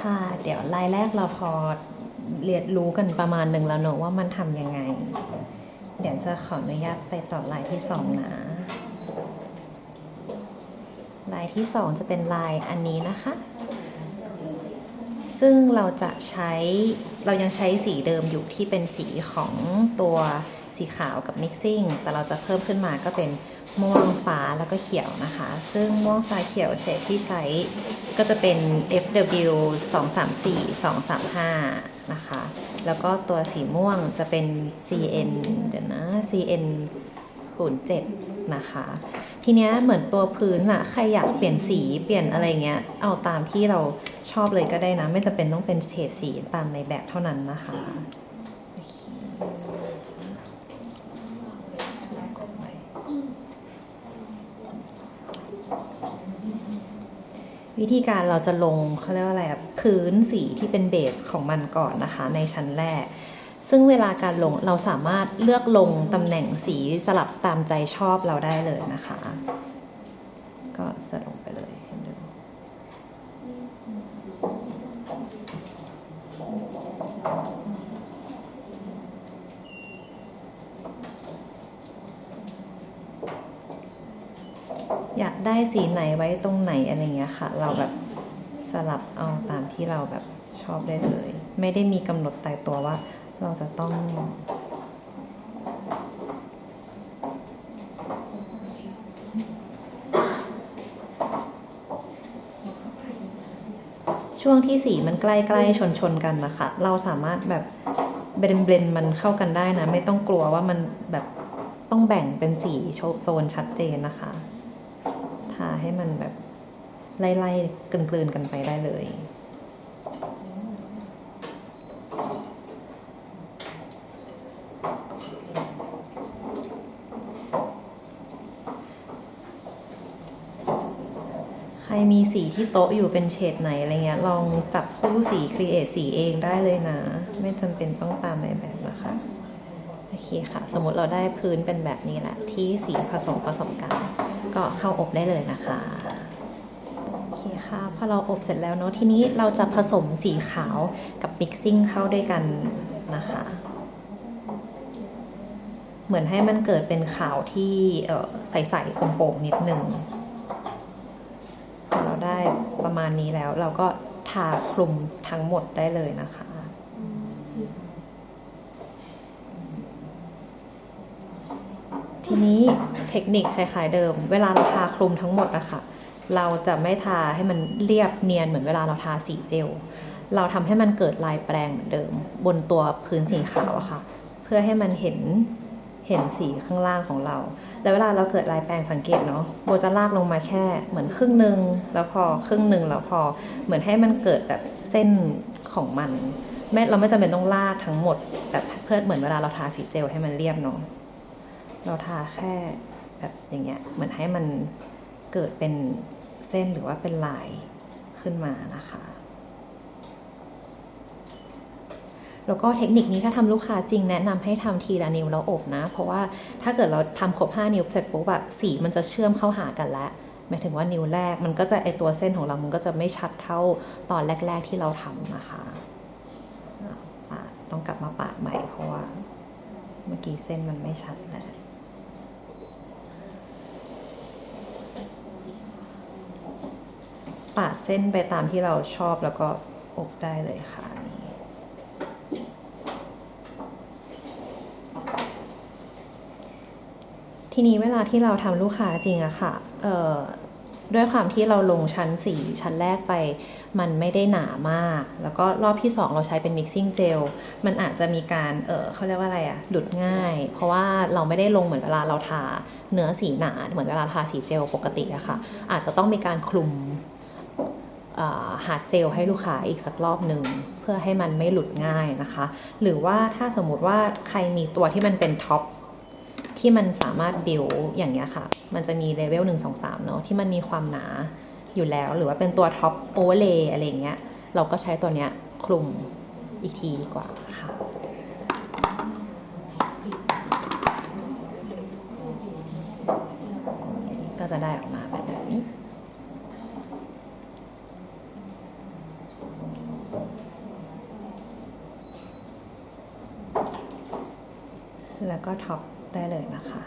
ค่ะ เดี๋ยวรายแรกเราพอเรียนรู้กันประมาณหนึ่งแล้วเนอะว่ามันทำยังไง เดี๋ยวจะขออนุญาตไปต่อลายที่สองนะลายที่สองจะเป็นลายอันนี้นะคะ ซึ่งเราจะใช้เรายังใช้สีเดิมอยู่ที่เป็นสีของตัวสีขาวกับ mixing แต่เราจะเพิ่มขึ้นมาก็เป็น ม่วงฟ้าแล้วก็เขียวนะคะ ซึ่งม่วงฟ้าเขียวเฉดที่ใช้ก็จะเป็น FW 234 235 นะคะ แล้วก็ตัวสีม่วงจะเป็น CN เดี๋ยวนะ CN 07นะคะ ทีเนี้ยเหมือนตัวพื้นอะใครอยากเปลี่ยนสีเปลี่ยนอะไรเงี้ย เอาตามที่เราชอบเลยก็ได้นะ ไม่จำเป็นต้องเป็นเฉดสีตามในแบบเท่านั้นนะคะ โอเค วิธีการเราจะลงเขาเรียกว่าอะไรพื้นสีที่เป็นเบสของมันก่อนนะคะ ในชั้นแรก ซึ่งเวลาการลงเราสามารถเลือกลงตำแหน่งสีสลับตามใจชอบเราได้เลยนะคะ ก็จะลงไปเลยเห้ดู อยากได้สีไหนไว้ตรงไหนอะไรเงี้ยค่ะ เราแบบสลับเอาตามที่เราแบบชอบได้เลย ไม่ได้มีกำหนดตายตัวว่า เราจะต้องช่วงที่สีมันใกล้ๆชนๆกันนะคะ เราสามารถแบบเบนเบนมันเข้ากันได้นะ ไม่ต้องกลัวว่ามันแบบต้องแบ่งเป็นสีโซนชัดเจนนะคะ ทาให้มันแบบไล่ๆกลืนๆกันไปได้เลยใครมีสีที่โต๊ะอยู่เป็นเฉดไหนอะไรเงี้ยลองจับคู่สีครีเอทสีเองได้เลยนะ ไม่จำเป็นต้องตามในแบบนะคะ เคค่ะ สมมติเราได้พื้นเป็นแบบนี้แหละ ที่สีผสมผสมกัน ก็เข้าอบได้เลยนะคะโอเคค่ะพอเราอบเสร็จแล้วเนาะทีนี้เราจะผสมสีขาวกับมิกซิ่งเข้าด้วยกันนะคะ เหมือนให้มันเกิดเป็นขาวที่ใสๆโป่งๆนิดนึงพอเราได้ประมาณนี้แล้วเราก็ทาคลุมทั้งหมดได้เลยนะคะ ทีนี้เทคนิคคล้ายๆเดิม เวลาเราทาคลุมทั้งหมดอะคะเราจะไม่ทาให้มันเรียบเนียนเหมือนเวลาเราทาสีเจล เราทำให้มันเกิดลายแปลงเหมือนเดิม บนตัวพื้นสีขาวอะค่ะ เพื่อให้มันเห็นเห็นสีข้างล่างของเรา แล้วเวลาเราเกิดลายแปลงสังเกตเนาะโบจะลากลงมาแค่เหมือนครึ่งหนึ่งแล้วพอครึ่งหนึ่งแล้วพอเหมือนให้มันเกิดแบบเส้นของมันไม่เราไม่จำเป็นต้องลากทั้งหมดแบบเพื่อเหมือนเวลาเราทาสีเจลให้มันเรียบเนาะ เราทาแค่แบบอย่างเงี้ยเหมือนให้มันเกิดเป็นเส้นหรือว่าเป็นลายขึ้นมานะคะ แล้วก็เทคนิคนี้ถ้าทำลูกค้าจริงแนะนำให้ทำทีละนิ้วแล้วอบนะ เพราะว่าถ้าเกิดเราทำครบ 5 นิ้วเสร็จปุ๊บอะสีมันจะเชื่อมเข้าหากันแล้วหมายถึงว่านิ้วแรกมันก็จะไอตัวเส้นของเรา มันก็จะไม่ชัดเท่าตอนแรก ๆที่เราทำนะคะอะปาดต้องกลับมาปาดใหม่เพราะว่าเมื่อกี้เส้นมันไม่ชัดแล้ว ปาดเส้นไปตามที่เราชอบแล้วก็อบได้เลยค่ะนี่ทีนี้เวลาที่เราทำลูกค้าจริงอะค่ะด้วยความที่เราลงชั้นสีชั้นแรกไป มันไม่ได้หนามาก แล้วก็รอบที่ 2 เราใช้เป็น mixing gel มันอาจจะมีการ เออเขาเรียกว่าอะไรอะหลุดง่าย เพราะว่าเราไม่ได้ลงเหมือนเวลาเราทาเนื้อสีหนา เหมือนเวลาทาสีเจลปกติอะค่ะ อาจจะต้องมีการคลุม หาเจลให้ลูกค้าอีกสักรอบหนึ่งเพื่อให้มันไม่หลุดง่ายนะคะ หรือว่าถ้าสมมุติว่าใครมีตัวที่มันเป็นท็อปที่มันสามารถบิวอย่างเงี้ยค่ะ มันจะมีเลเวล1 2 3เนอะที่มันมีความหนาอยู่แล้ว หรือว่าเป็นตัวท็อปโอเวอร์เลย์อะไรเงี้ย เราก็ใช้ตัวเนี้ยคลุมอีกทีดีกว่าค่ะก็จะได้ออกมาแบบนี้ แล้วก็ท็อปได้เลยนะคะ